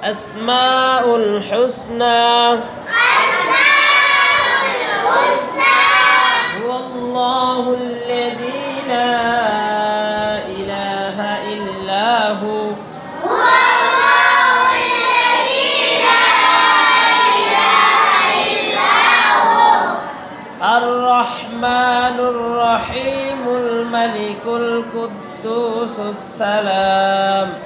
أسماء الحسنى. هو الله الذي لا إله إلا هو. الرحمن الرحيم الملك القدوس السلام.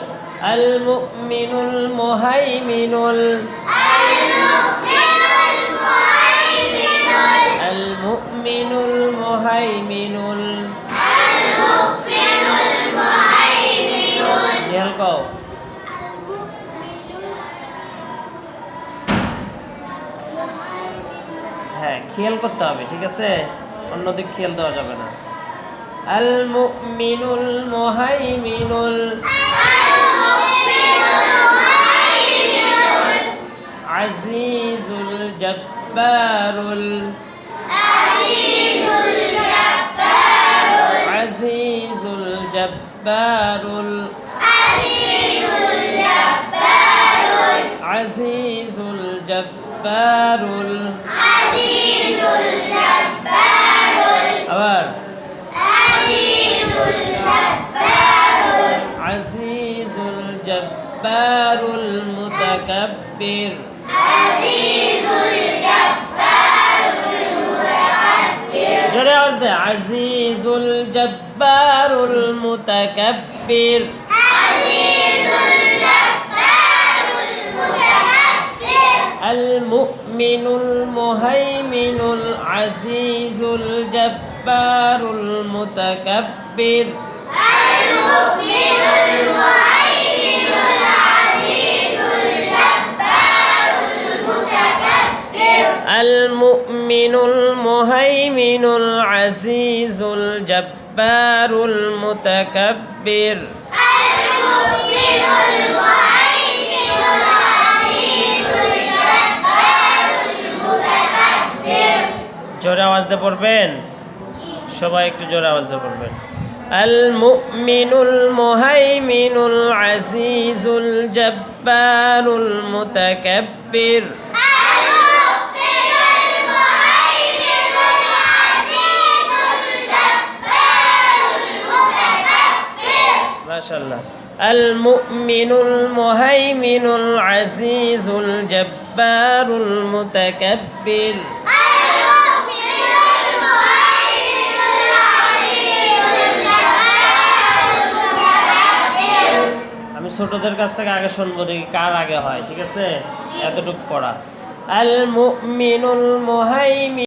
আল মুমিনুল মুহাইমিনুল আল মুমিনুল মুহাইমিনুল নিহাল কও হ্যাঁ খেয়াল করতে হবে, ঠিক আছে? অন্যদিক খেয়াল দেওয়া যাবে না। আল মুমিনুল মুহাইমিনুল আজিজুল জব্বারুল আজিজুল জব্বারুল আজিজুল জব্বারুল আবার আজিজুল জব্বারুল মুতাকাব্বির জোরে আওয়াজ দে আজিজুল জব্বারুল মুতাকাব্বির المؤمن المهيمن العزيز الجبار المتكبر المؤمن المهيمن العزيز الجبار المتكبر জোরে আওয়াজ দিয়ে পড়বেন সবাই একটু জোরে আওয়াজ দিয়ে পড়বেন আল মুমিনুল মুহাইমিনুল আজিজুল জব্বারুল আল মুমিনুল মুহাইমিনুল আজিজুল জব্বারুল মুতাকাব্বির আমি ছোটদের কাছ থেকে আগে শুনব দেখি কার আগে হয় ঠিক আছে? এতটুকু পড়া। আল মুমিনুল মুহাইমিন